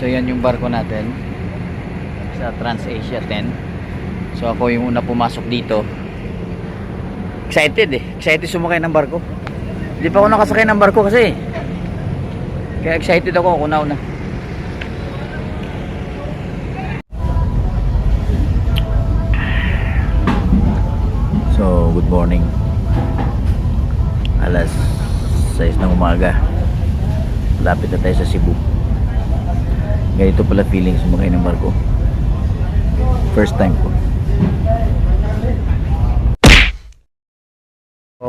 So yan yung barko natin sa TransAsia 10. So ako yung una pumasok dito. Excited eh. Excited sumakay ng barko. Hindi pa ako nakasakay ng barko kasi. Kaya excited ako ako na. So, good morning. Alas 6 ng umaga. Lapit na tayo sa Cebu. Ganito pala feeling sumakay ng barko. First time ko.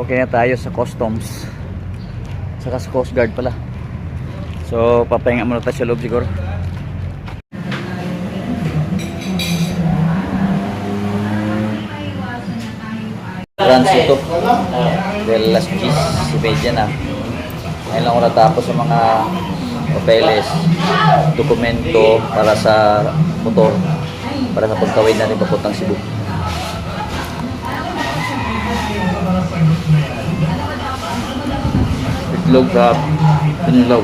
Okay na tayo sa customs. Saka sa coast guard pala. So, papahinga muna tayo sa loob siguro. Transito. Del Las Gis, si Media na. Ngayon lang ako natapos sa mga papeles, dokumento para sa motor, para sa pagkawin natin papuntang Cebu. Itlog sa pinulaw.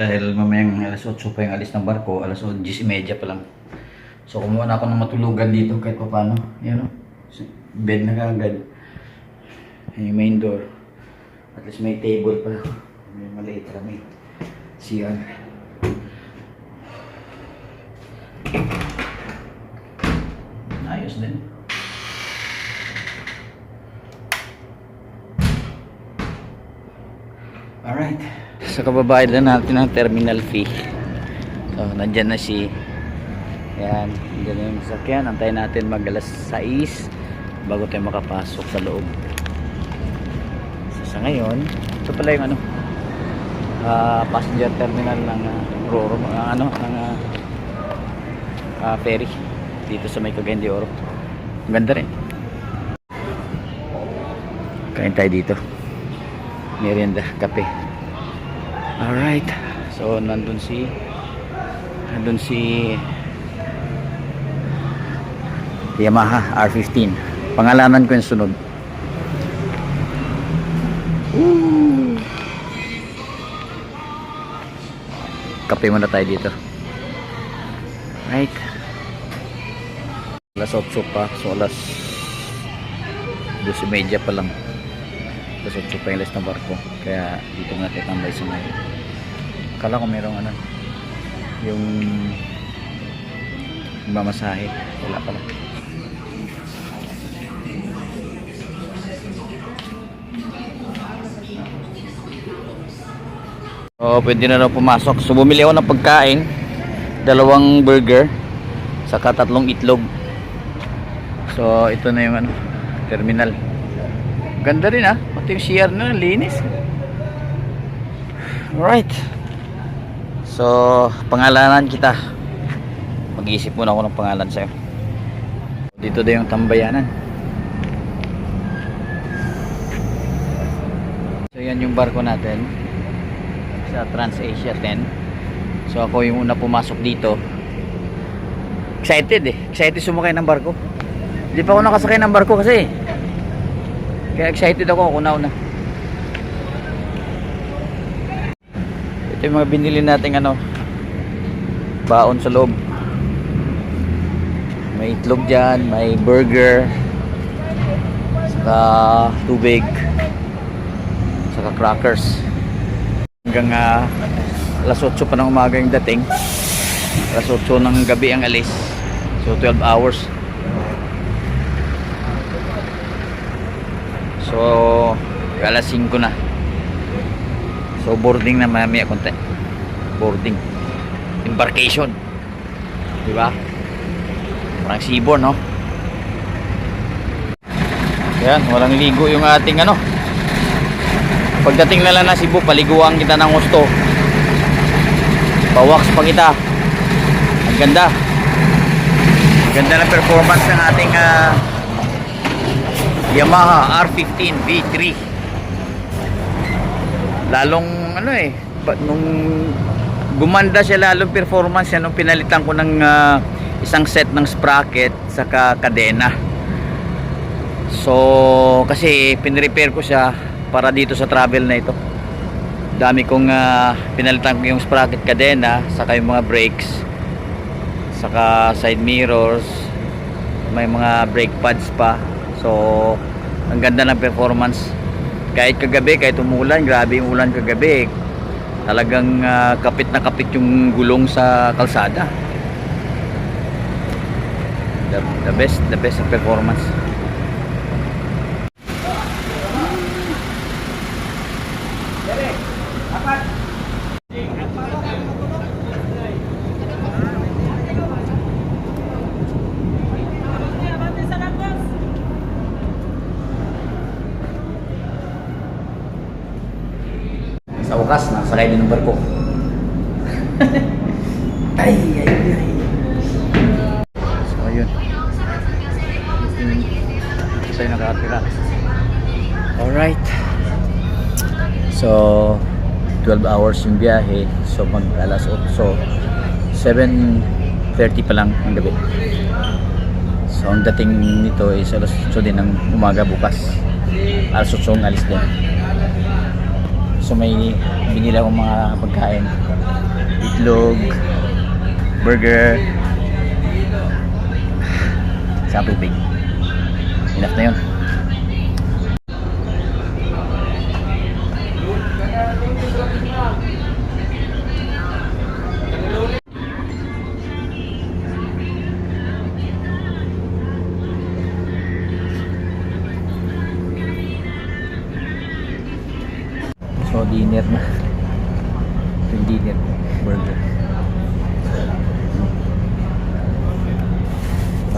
Dahil mamayang alas 8 pa yung alis ng barko, alas 10.30 pa lang. So kumuha na ako ng matulugan dito kahit pa paano. Yan o. Bed na kagad. Yung main door. At least may table pa. May maliit lang may CR. Ayos din. Alright. So kababayad na natin ang terminal fee. So nandyan na si Yan. Nandyan na yung sasakyan. Antayin natin mag alas 6 bago tayo makapasok sa loob. So sa ngayon, ito pala yung ano ah, passenger terminal ng uh, Roro, ng ano, ng ah, ah, ferry dito sa may Cagayan de Oro. Ang ganda rin. Kain tayo dito. Merienda, kape. Alright. So, nandun si nandun si Yamaha R15. Pangalanan ko yung sunod. Woo! Kape muna tayo dito. Right. Alas 8 pa. So, alas 12.30 pa lang. Alas 8 pa yung alas ng barko. Kaya dito nga tayo tambay sa may. Kala ko merong ano. Yung mamasahe. Wala pala. Oh, pwede na raw pumasok. So bumili ako ng pagkain, dalawang burger, saka tatlong itlog. So ito na yung ano, terminal. Ganda rin ah, pati yung CR na linis. Alright. So, pangalanan kita. Mag-iisip muna ako ng pangalan sa'yo. Dito na yung tambayanan. So yan yung barko natin sa TransAsia 10. So ako yung una pumasok dito. Excited eh. Excited sumakay ng barko. Hindi pa ako nakasakay ng barko kasi. Kaya excited ako ako na. Ito yung mga binili nating ano baon sa loob. May itlog dyan, may burger, saka tubig, saka crackers hanggang ah, alas 8 pa ng umaga yung dating. Alas 8 ng gabi ang alis. So 12 hours. So alas 5 na. So boarding na mamaya konti. Boarding. Embarkation. Di ba? Parang seaborn no? Yan walang ligo yung ating ano Pagdating na lang na Cebu, paliguan kita ng gusto. Pawax pa kita. Ang ganda. Ang ganda ng performance ng ating ah, Yamaha R15 V3. Lalong ano eh, nung gumanda siya lalong performance yan nung pinalitan ko ng ah, isang set ng sprocket saka kadena. So, kasi pinrepair ko siya para dito sa travel na ito. Dami kong ah, pinalitan ko yung sprocket kadena, saka yung mga brakes, saka side mirrors, may mga brake pads pa. So, ang ganda ng performance. Kahit kagabi, kahit umulan, grabe yung ulan kagabi. Talagang ah, kapit na kapit yung gulong sa kalsada. The, the best, the best performance. Sa nasakay din ng barko. ay, ay, ay. So, ayun. Dito tayo nakatira. Alright. So, 12 hours yung biyahe. So, mag alas 8. So, 7.30 pa lang ng gabi. So, ang dating nito is alas 8 din ng umaga bukas. Alas 8 ang alis din. So may binili akong mga pagkain. Itlog, burger, sa tubig. Enough na yun. So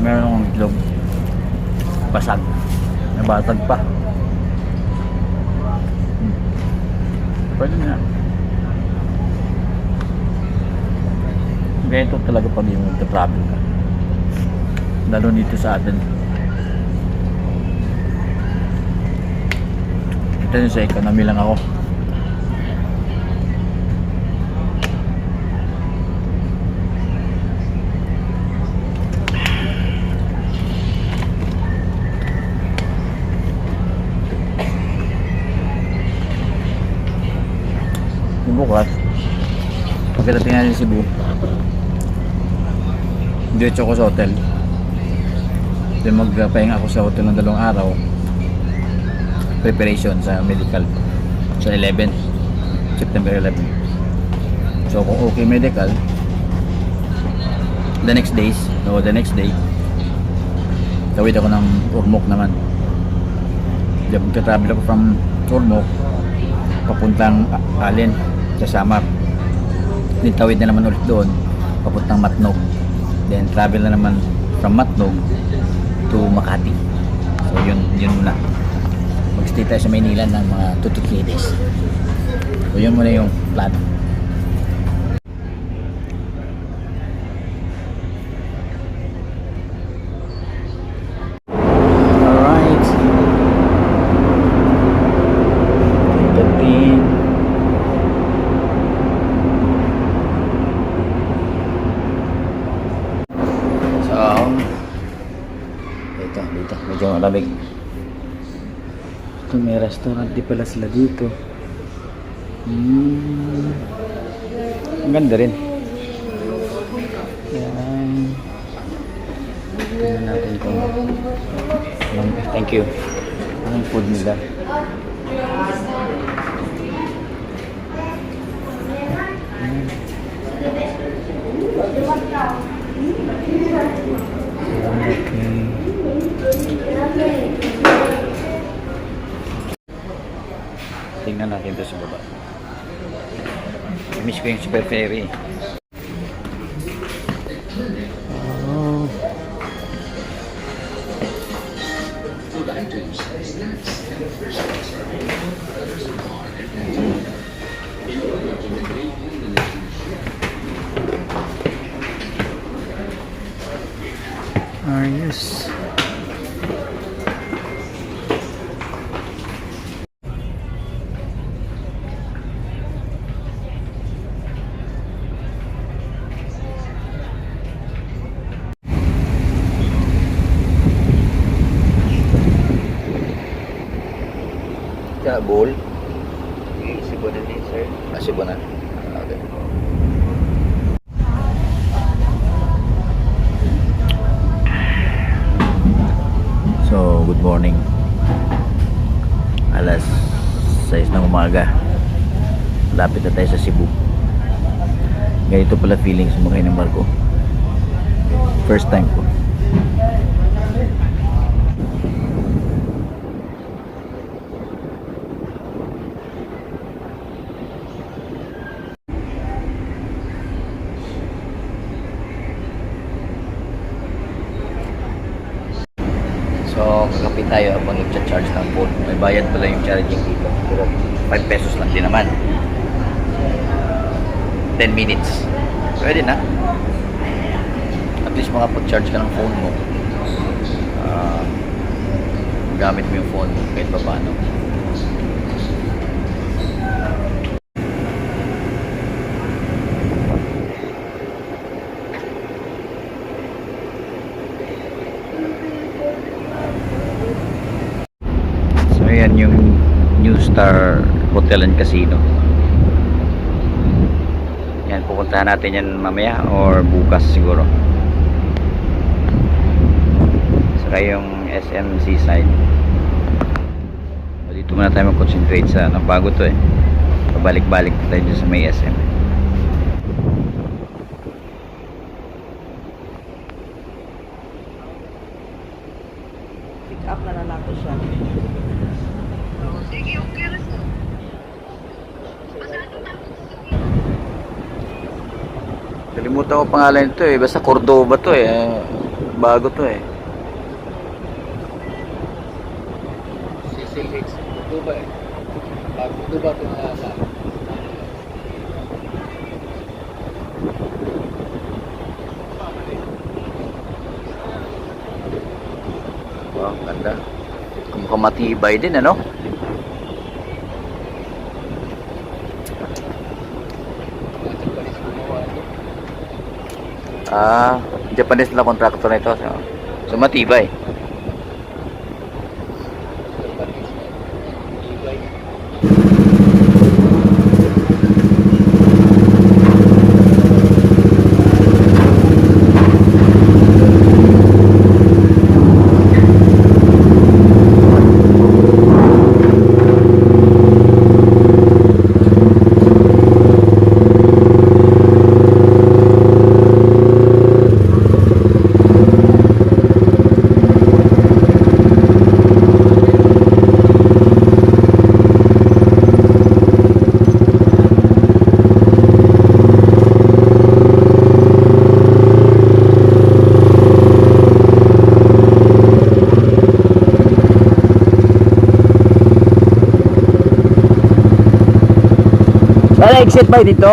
meron akong itlog. Basag. Nabasag pa. Hmm. Pwede na. Ganito talaga pag yung travel ka. Lalo dito sa atin. Ito yung sa economy ako. Yung bukas, pagkadating natin Cebu, diretso ko sa hotel. Then magpahinga ako sa hotel ng dalawang araw. Preparation sa medical sa 11, September 11. So kung okay medical, the next days, no, the next day, tawid ako ng Ormoc naman. Magka-travel ako from Ormoc papuntang Allen sa Samar. Then tawid na naman ulit doon papuntang Matnog. Then travel na naman from Matnog to Makati. So yun yun muna. Magstay tayo sa Maynila ng mga 2 to 3 days. So yun muna yung plan. Alright. Pagdating. So, dito, dito, medyo malamig. Ito, may restaurant di pala sila dito. Hmm. Ang ganda rin. Yan. Tingnan natin kung thank you. Anong food nila? Okay. Tingnan natin ito sa baba. Miss ko yung super ferry. Bohol? Isibo na din, sir. Ah, Cebu na. Ah, Okay. So, good morning. Alas 6 ng umaga. Lapit na tayo sa Cebu. Ganito pala feeling sumakay ng barko. First time ko. So, kakapit tayo habang nag-charge ng phone. May bayad pala yung charging dito. Pero 5 pesos lang din naman. 10 minutes. Pwede na. At least makapag-charge ka ng phone mo. Ah, gamit mo yung phone mo kahit pa paano. So yan yung New Star Hotel and Casino. Yan, pupuntahan natin yan mamaya or bukas siguro. Saka yung SM Seaside. So, dito muna tayo mag-concentrate sa ano, bago to eh. Pabalik-balik tayo sa may SM. Pick up na na nato siya. Kalimutan ko pangalan nito eh. Basta Cordoba to eh. Bago to eh. CCH. Duba eh. Pag Duba ito na sa Wow, ganda. Mukhang matibay din ano? mga Japanese gumawa ito. Ah, Japanese na contractor na ito. So, so matibay. Japanese. Ibay. Wala exit ba dito?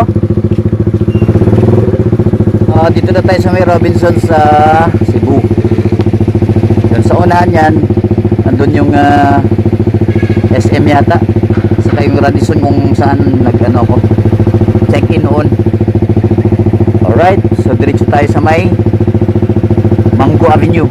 Ah, dito na tayo sa may Robinson sa Cebu. Doon sa unahan yan, andun yung ah, SM yata. Saka yung Radisson kung saan nag-ano ko. Check-in noon. Alright, so diretso tayo sa may Mango Avenue.